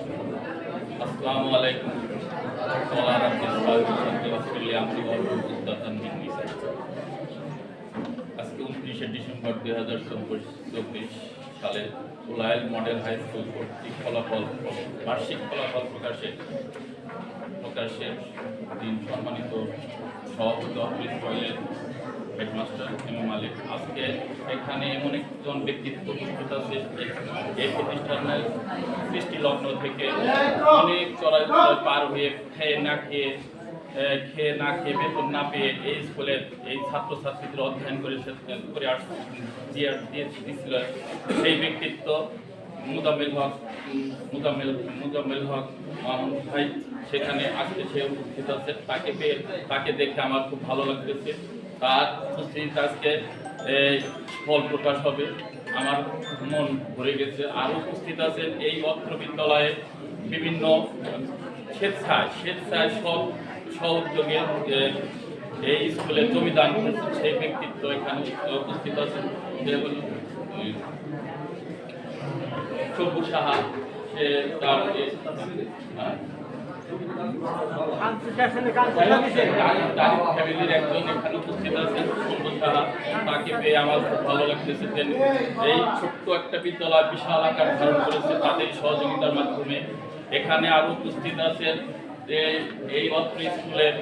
আসসালামু আলাইকুম। আজকে উনত্রিশে ডিসেম্বর দুই হাজার চব্বিশ সালে উলাইল মডেল হাই স্কুল কর্তৃক ফলাফল বার্ষিক ফলাফল প্রকাশে প্রকাশের দিন সম্মানিত সভাপতি অফিস হেডমাস্টার এম আজকে এখানে এমন একজন ব্যক্তিত্ব উপস্থিত আছে এই প্রতিষ্ঠানের সৃষ্টি লগ্ন থেকে অনেক চড়াই পার হয়ে খেয়ে না খেয়ে খেয়ে না খেয়ে বেতন না পেয়ে এই স্কুলের এই ছাত্রছাত্রীদের অধ্যয়ন করে করে আস দিয়ে দিয়ে সেই ব্যক্তিত্ব মুদাম্মিল হক উম, মুদাম্মিল মুদাম্মিল হক ভাই সেখানে আজকে সে উপস্থিত আছে। তাকে পেয়ে তাকে দেখে আমার খুব ভালো লাগতেছে। তার আজকে এই ফল প্রকাশ হবে। আমার মন ভরে গেছে। আর উপস্থিত আছেন এই অত্র বিদ্যালয়ে বিভিন্ন স্বেচ্ছায় স্বেচ্ছায় সব সহযোগে এই স্কুলে জমিদান করছেন। সেই ব্যক্তিত্ব এখানে উপস্থিত আছেন। সে হল সাহা। সে তার ফ্যামিলির একজন এখানে উপস্থিত যে এই উপস্থিত আছেন এই অত্র স্কুলে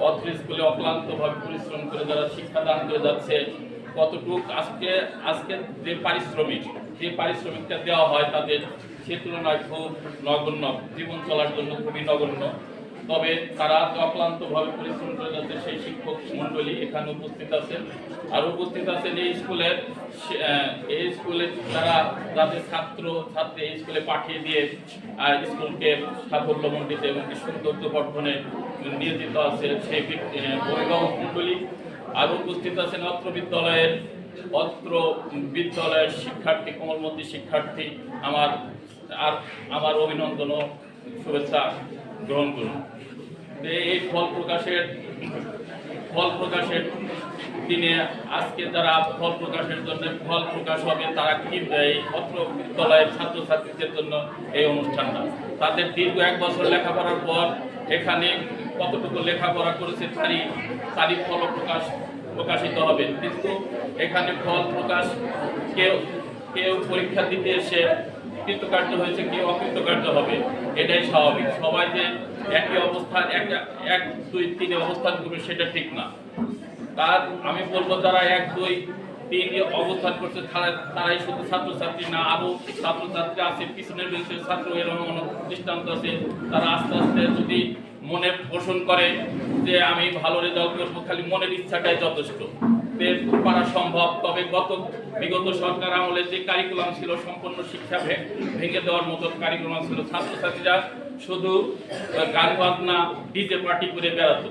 অত্র স্কুলে অক্লান্তভাবে পরিশ্রম করে যারা শিক্ষাদান করে যাচ্ছে, কতটুক আজকে আজকে যে পারিশ্রমিক, যে পারিশ্রমিকটা দেওয়া হয় তাদের সে তুলনায় খুব নগণ্য, জীবন চলার জন্য খুবই নগণ্য। তবে তারা অক্লান্তভাবে পরিশ্রম করে যাচ্ছে, সেই শিক্ষক মণ্ডলী এখানে উপস্থিত আছেন। আর উপস্থিত আছেন এই স্কুলের এই স্কুলে তারা যাদের ছাত্র, ছাত্রী এই স্কুলে পাঠিয়ে দিয়ে স্কুলকে সাফল্যমণ্ডিত এবং সৌন্দর্য বর্ধনে নিয়োজিত আছে সেই অভিভাবক মণ্ডলী। আর উপস্থিত আছেন অত্র বিদ্যালয়ের অত্র বিদ্যালয়ের শিক্ষার্থী, কোমলমতি শিক্ষার্থী, আমার আর আমার অভিনন্দন ও শুভেচ্ছা গ্রহণ করুন। এই ফল প্রকাশের ফল প্রকাশের দিনে আজকে যারা ফল প্রকাশের জন্য, ফল প্রকাশ হবে, তারা কি এই অত্র বিদ্যালয়ের ছাত্রছাত্রীদের জন্য এই অনুষ্ঠানটা। তাদের দীর্ঘ এক বছর লেখাপড়ার পর এখানে কতটুকু লেখাপড়া করেছে তারই তারই ফল প্রকাশ, প্রকাশিত হবে। কিন্তু এখানে ফল প্রকাশ কেউ কেউ পরীক্ষা দিতে এসে কৃতকার্য হয়েছে কেউ অকৃতকার্য হবে? এটাই স্বাভাবিক। সবাই যে একই অবস্থান এক এক, দুই, তিনে অবস্থান করবে, সেটা ঠিক না। তার, আমি বলব যারা এক, দুই, তিন অবস্থান করছে, তারা, তারাই শুধু ছাত্রছাত্রী না আরও ছাত্রছাত্রী আছে, পিছনের বেঞ্চের ছাত্র এরকম অনেক দৃষ্টান্ত আছে, তারা আস্তে আস্তে যদি মনে পোষণ করে যে আমি ভালো রেজাল্ট করব, খালি মনের ইচ্ছাটাই যথেষ্ট। পারা সম্ভব। তবে গত বিগত সরকার আমলে যে কারিকুলাম ছিল সম্পূর্ণ শিক্ষা ভেঙে দেওয়ার মতো কারিকুলাম ছিল ছাত্রছাত্রীরা শুধু গান বাজনা, ডিজে পার্টি করে বেড়াতো।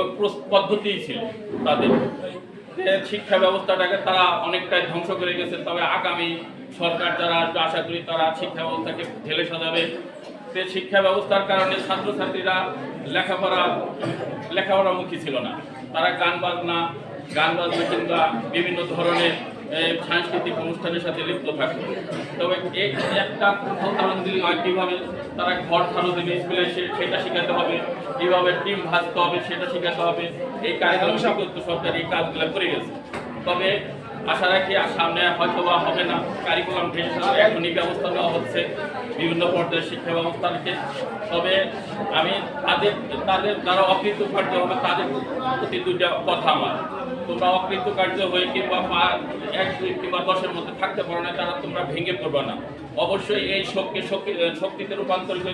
ওই পদ্ধতিই ছিল তাদের। শিক্ষা ব্যবস্থাটাকে তারা অনেকটাই ধ্বংস করে গেছে। তবে আগামী সরকার যারা আশা করি তারা শিক্ষা ব্যবস্থাকে ঢেলে সাজাবে। যে শিক্ষা ব্যবস্থার কারণে ছাত্রছাত্রীরা লেখাপড়া, লেখাপড়ামুখী ছিল না। তারা গান বাজনা গান বাজনা কিংবা বিভিন্ন ধরনের সাংস্কৃতিক অনুষ্ঠানের সাথে লিপ্ত থাকতো তবে এই একটা উদাহরণ দিলে হয় কীভাবে তারা ঘর ভালো দেবে, স্কুলে সে সেটা শেখাতে হবে, কীভাবে টিম ভাজতে হবে সেটা শেখাতে হবে। এই কারিকুলাম শিক্ষক সরকার এই কাজগুলো করে গেছে। তবে আশা রাখি সামনে হয়তো বা হবে না। কারিকুলাম ফেলার এখনই ব্যবস্থা নেওয়া হচ্ছে। বিভিন্ন পর্যায়ের শিক্ষা ব্যবস্থাকে তবে আমি তাদের তাদের যারা অকৃতকার্য হবে তাদের প্রতি দুইটা কথা আমার। তোমরা অকৃতকার্য হয়ে কিংবা এক, দুই কিংবা দশের মধ্যে থাকতে পারো না, তারা তোমরা ভেঙে পড়বে না। অবশ্যই এই শক্তি শক্তিতে রূপান্তরিত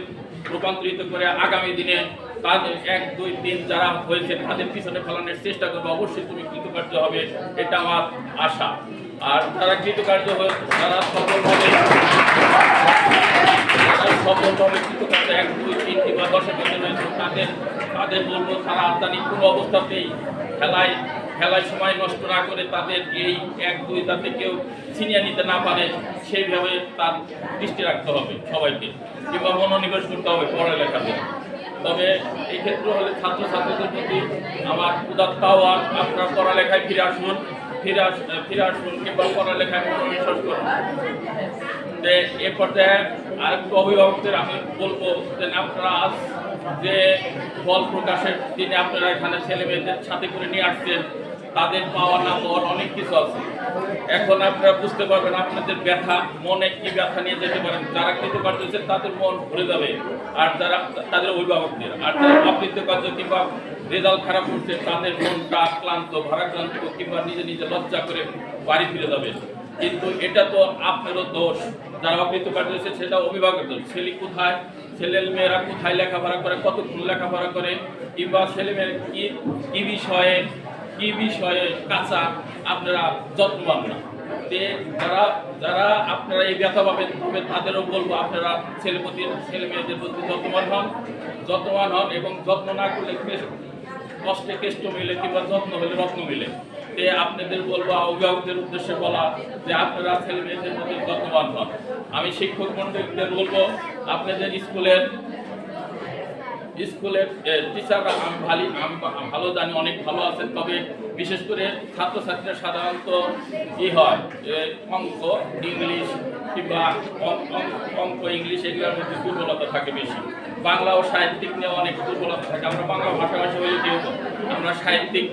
রূপান্তরিত করে আগামী দিনে তাদের এক, দুই, তিন যারা হয়েছে, তাদের পিছনে ফেলানোর চেষ্টা করবে। অবশ্যই তুমি কৃতকার্য হবে, এটা আমার আশা। আর তারা কৃতকার্য হয়ে তারা সফলভাবে তারা সফলভাবে কৃতকার্য এক, দুই, তিন কিংবা দশের মধ্যে রয়েছে। তাদের তাদের বলব, তারা আত্মানি কোনো অবস্থাতেই খেলায় খেলায় সময় নষ্ট না করে তাদের এই এক, দুই তাতে কেউ ছিনিয়ে নিতে না পারে, সেইভাবে তার দৃষ্টি রাখতে হবে সবাইকে কিংবা মনোনিবেশ করতে হবে পড়ালেখাতে। তবে এই ক্ষেত্রে হলে ছাত্রছাত্রীদের প্রতি আমার উদাত্ত আহ্বান। আপনারা পড়ালেখায় ফিরে আসুন। এখানে ছেলে মেয়েদের সাথে করে নিয়ে আসছেন, তাদের পাওয়া না পাওয়ার অনেক কিছু আছে। এখন আপনারা বুঝতে পারবেন আপনাদের ব্যথা, মনে কি ব্যথা নিয়ে যেতে পারেন যারা কৃতকার্য হচ্ছে তাদের মন ভরে যাবে। আর যারা, তাদের অভিভাবকদের, আর যারা অকৃতকার্য কিংবা রেজাল্ট খারাপ করছে তাদের মনটা ক্লান্ত, ভারাক্রান্ত কিংবা নিজে নিজে লজ্জা করে বাড়ি ফিরে যাবে। কিন্তু এটা তো আপনারও দোষ। যারা অকৃতকার্য হয়েছে সেটা অভিভাবকের দোষ। ছেলে কোথায়? ছেলে মেয়েরা কোথায় লেখাপড়া করে? কতক্ষণ লেখাপড়া করে? কিংবা ছেলে মেয়ের কি কি বিষয়ে কি বিষয়ে কাঁচা? আপনারা যত্নবান না। যারা যারা আপনারা এই ব্যথা পাবেন, তবে তাদেরও বলব, আপনারা ছেলে প্রতি, ছেলে মেয়েদের প্রতি যত্নবান হন। যত্নবান হন এবং যত্ন না করলে কষ্টে কেষ্ট মিলে কিংবা যত্ন হলে রত্ন মিলে। তে আপনাদের বলব, অভিভাবকদের উদ্দেশ্যে বলা যে আপনারা ছেলে মেয়েদের প্রতি যত্নবান হন। আমি শিক্ষক মন্ডলীদের বলব, আপনাদের স্কুলের স্কুলের টিচাররা আমি ভালো আমি ভালো জানি, অনেক ভালো আছেন। তবে বিশেষ করে ছাত্রছাত্রীরা সাধারণত কি হয় অঙ্ক, ইংলিশ কিংবা অঙ্ক, ইংলিশ এগুলোর মধ্যে দুর্বলতা থাকে বেশি। বাংলা ও সাহিত্যিক নিয়ে অনেক দুর্বলতা থাকে। আমরা বাংলা ভাষাভাষী হয়ে যেহেতু, আমরা সাহিত্যিক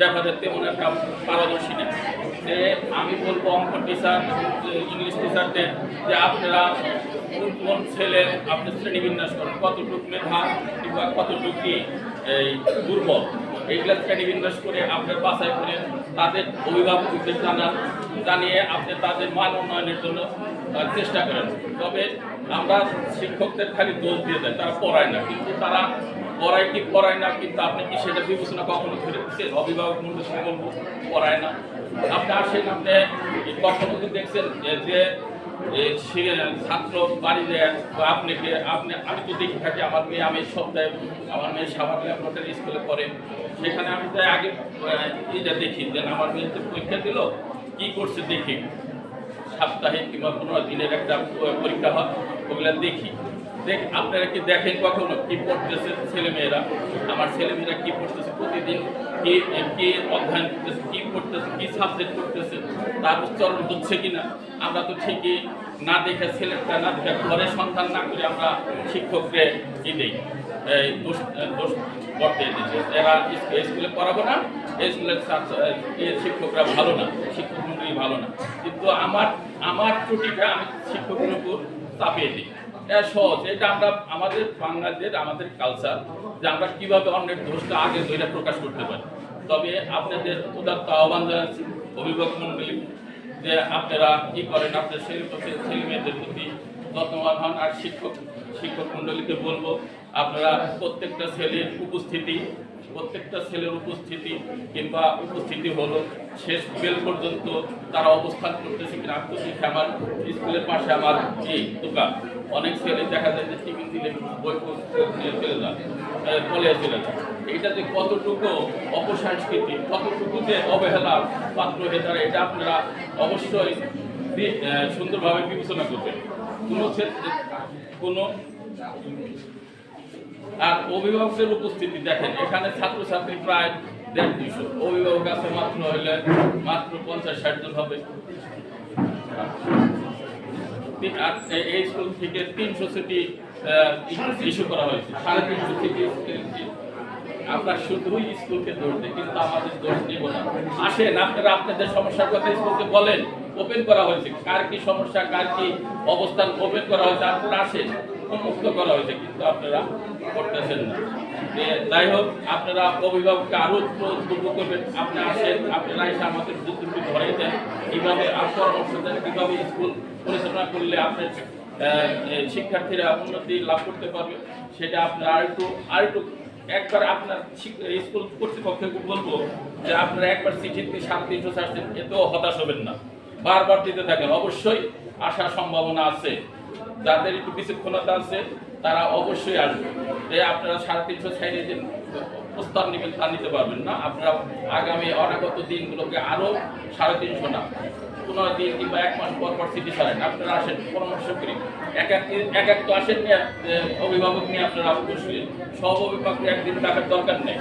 ব্যাপারে তেমন একটা পারদর্শী না। যে আমি বলব অঙ্ক টিচার ইংলিশ টিচারদের যে আপনারা কোন কোন ছেলে আপনি শ্রেণীবিন্যাস করেন, কতটুকু মেধা কিংবা কতটুকু এই দুর্বল। এইগুলা শ্রেণীবিন্যাস করে আপনার বাছাই করে তাদের অভিভাবকদের জানান জানিয়ে আপনি তাদের মান উন্নয়নের জন্য চেষ্টা করেন। তবে আমরা শিক্ষকদের খালি দোষ দিয়ে দেয়, তারা পড়ায় না। কিন্তু তারা পড়ায় কি পড়ায় না, কিন্তু আপনি কি সেটা বিবেচনা কখনো করে অভিভাবক মূল্য বলব পড়ায় না। আপনি আসেন, আপনি কখনো কি দেখছেন যে- ছাত্র দেন বা আপনাকে, আপনি, আমি তো দেখে থাকি, আমার মেয়ে, আমি সপ্তাহে আমার মেয়ে সামান্য আপনাদের স্কুলে পড়ে। সেখানে আমি তাই আগে এটা দেখি দেন আমার মেয়ে তো পরীক্ষা দিল, কি করছে দেখি। সাপ্তাহিক কিংবা পনেরো দিনের একটা পরীক্ষা হয়, ওগুলো দেখি। দেখ, আপনারা কি দেখেন কখনো কি পড়তেছে ছেলে মেয়েরা আমার ছেলে মেয়েরা কি পড়তেছে প্রতিদিন? কি কি অধ্যয়ন করতেছে, কি পড়তেছে, কি সাবজেক্ট করতেছে? তার উচ্চারণ হচ্ছে কিনা? আমরা তো ঠিকই না দেখে ছেলেটা না দেখে ঘরে সন্ধান না করে আমরা শিক্ষককে কি দিই? এই দোষ দিচ্ছে এরা স্কুলে- পড়াবো না, এই স্কুলের শিক্ষকরা ভালো না, শিক্ষক মন্ডলী ভালো না। কিন্তু আমার আমার ত্রুটিটা আমি শিক্ষকের উপর চাপিয়ে দিই। এটা সহজ, এটা আমরা আমাদের বাংলাদেশের, আমাদের কালচার যে আমরা কীভাবে অন্যের দোষটা আগে ধরে প্রকাশ করতে পারি। তবে আপনাদের উদাত্ত আহ্বান জানাচ্ছি, অভিভাবক মন্ডলী যে আপনারা কি করেন আপনার ছেলে ছেলে মেয়েদের প্রতি যত্নবান হন, আর শিক্ষক শিক্ষক মন্ডলীকে বলব, আপনারা প্রত্যেকটা ছেলের উপস্থিতি প্রত্যেকটা ছেলের উপস্থিতি কিংবা উপস্থিতি হলো শেষ বেল পর্যন্ত তারা অবস্থান করতেছে তো দেখি আমার স্কুলের পাশে আমার এই দোকান, অনেক ছেলে দেখা যায় যে টিফিন দিলে বই চলে যায় চলে যায় এটা যে কতটুকু অপসংস্কৃতি, কতটুকু যে অবহেলার পাত্র হয়ে দাঁড়ায়, এটা আপনারা অবশ্যই সুন্দরভাবে বিবেচনা করবেন। কোনো ক্ষেত্রে কোনো আর অভিভাবকদের উপস্থিতি দেখেন, এখানে ছাত্রছাত্রী প্রায় দেড় দুইশো। অভিভাবক আছে মাত্র হইলে মাত্র পঞ্চাশ, ষাট জন হবে। এই স্কুল থেকে তিনশো সিটি ইস্যু করা হয়েছে। সাড়ে তিনশো সিটি আমরা শুধুই স্কুলকে দোষ দিই, কিন্তু আমাদের দোষ নেব না। আসেন, আপনারা আপনাদের সমস্যার কথা স্কুলকে বলেন। ওপেন করা হয়েছে। কার কি সমস্যা, কার কি অবস্থান ওপেন করা হয়েছে, আপনারা আসেন। উন্মুক্ত করা হয়েছে, কিন্তু আপনারা করতেছেন না। যাই হোক, আপনারা অভিভাবককে আরও উদ্বুদ্ধ করবেন। আপনি আসেন আপনারা এসে আমাদের দুর্নীতি ধরে দেন। কীভাবে পরামর্শ দেন কীভাবে স্কুল পরিচালনা করলে আপনার শিক্ষার্থীরা উন্নতি লাভ করতে পারবে। সেটা আপনারা আরেকটু আরেকটু একবার আপনার স্কুল কর্তৃপক্ষকে বলব যে আপনারা একবার চিঠি সাড়ে তিনশো চারশো এতেও হতাশ হবেন না। বারবার দিতে থাকেন। অবশ্যই আসার সম্ভাবনা আছে। যাদের একটু বিচক্ষণতা আছে, তারা অবশ্যই আসবে। যে আপনারা সাড়ে তিনশো সাইডে যে প্রস্তাব নেবেন, তা নিতে পারবেন না। আপনারা আগামী অনাগত দিনগুলোকে আরও সাড়ে তিনশো না, পনেরো দিন কিংবা এক মাস পর পর চিঠি ছাড়েন। আপনারা আসেন, পরামর্শ করি। এক এক এক এক তো আসেন অভিভাবক নিয়ে আপনারা বসলেন সব অভিভাবক একদিন ডাকার দরকার নেই।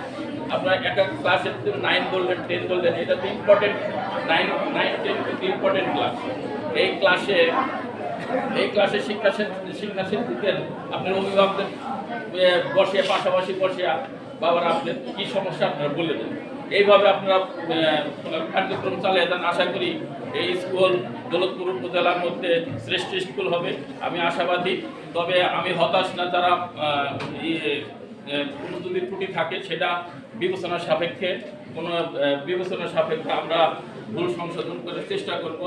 আপনারা এক এক ক্লাসের নাইন বললেন, টেন বললেন, এটা তো important nine nine, ten important class এই ক্লাসে এই ক্লাসে শিক্ষা শিক্ষা শিক্ষিতের আপনার অভিভাবকদের বসে পাশাপাশি বসে বাবার আপনার কী সমস্যা আপনারা বলে দেন। এইভাবে আপনারা কার্যক্রম চালিয়ে যান। আশা করি এই স্কুল দৌলতপুর উপজেলার মধ্যে শ্রেষ্ঠ স্কুল হবে। আমি আশাবাদী তবে আমি হতাশ না যারা কোনো যদি ত্রুটি থাকে সেটা বিবেচনা সাপেক্ষে কোনো আহ, বিবেচনা সাপেক্ষে আমরা ভুল সংশোধন করার চেষ্টা করব।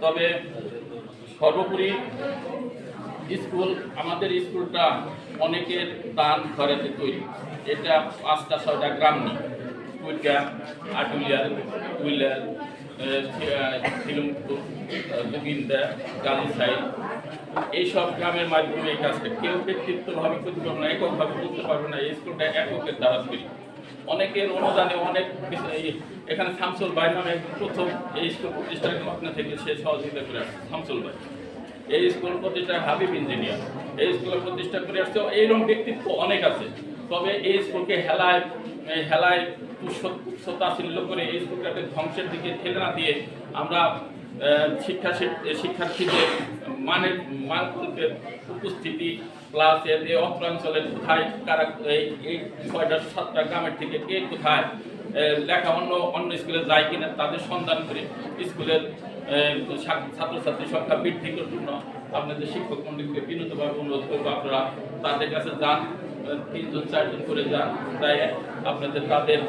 তবে সর্বোপরি স্কুল, আমাদের স্কুলটা অনেকের দান ঘরেতে তৈরি। এটা পাঁচটা, ছয়টা গ্রাম নিয়ে কুইটা আটুলিয়ার কুইলার শিলমপুর দুগিন্দা গালিসাই এইসব গ্রামের মাধ্যমে এই কাজটা কেউ ব্যক্তিত্বভাবে করতে পারবে না, এককভাবে করতে পারবে না। এই স্কুলটা এককের দ্বারা তৈরি। অনেকের অনুদানে অনেক এখানে শামসুল ভাই নামে প্রথম এই স্কুল প্রতিষ্ঠান লগ্ন থেকে সে সহযোগিতা করে আসছে শামসুল ভাই। এই স্কুল প্রতিষ্ঠা হাবিব ইঞ্জিনিয়ার। এই স্কুলের প্রতিষ্ঠা করে আসছে এইরকম ব্যক্তিত্ব অনেক আছে। তবে এই স্কুলকে হেলায় হেলায় তুচ্ছতাচ্ছিল্য করে এই স্কুলটাকে ধ্বংসের দিকে ঠেলে না দিয়ে আমরা শিক্ষা শিক্ষার্থীদের মানের মানকল্পের উপস্থিতি প্লাস এর এই অত্রাঞ্চলের কোথায়, কারা এই ছয়টা, সাতটা গ্রামের থেকে কে কোথায় লেখা অন্য অন্য স্কুলে যায় কিনা তাদের সন্ধান করে স্কুলের আহ, ছাত্র- ছাত্রছাত্রী সংখ্যা বৃদ্ধি করার জন্য আপনাদের শিক্ষক মন্ডলীকে বিনীতভাবে অনুরোধ করব আপনারা তাদের কাছে যান তিনজন চারজন করে যান তাই আপনাদের তাদের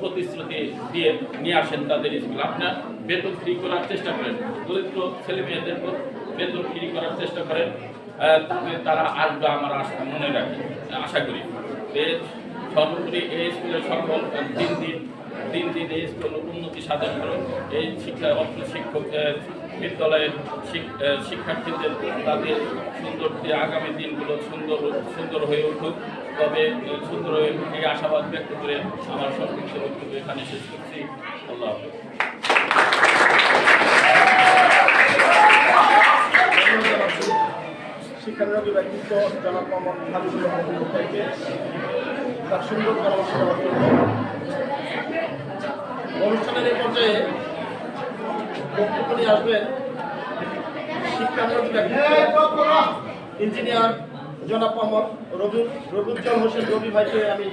প্রতিশ্রুতি দিয়ে নিয়ে আসেন তাদের স্কুলে। আপনার বেতন ফ্রি করার চেষ্টা করেন দরিদ্র ছেলে মেয়েদের বেতন ফ্রি করার চেষ্টা করেন তাহলে তারা আসবে আমার আশা মনে রাখি আশা করি। সর্বোপরি এই স্কুলের সকল দিন দিন দিন দিন এই স্কুল উন্নতি সাধন করুন এই শিক্ষা অর্থ শিক্ষক বিদ্যালয়ের শিক্ষার্থীদের তাদের সুন্দর আগামী দিনগুলো সুন্দর সুন্দর হয়ে উঠুক। তবে সুন্দর হয়ে এই আশাবাদ ব্যক্ত করে আমার সংক্ষিপ্ত বক্তব্য এখানে শেষ করছি। আল্লাহ শিক্ষানুরাগী ব্যক্তিত্ব জনাব মোহাম্মদ তার সুন্দর জন্য অনুষ্ঠানের এই পর্যায়ে বক্তব্য নিয়ে আসবেন ইঞ্জিনিয়ার জনাব মোহাম্মদ রবি রবিউজ্জ্বল হোসেন রবি ভাইকে আমি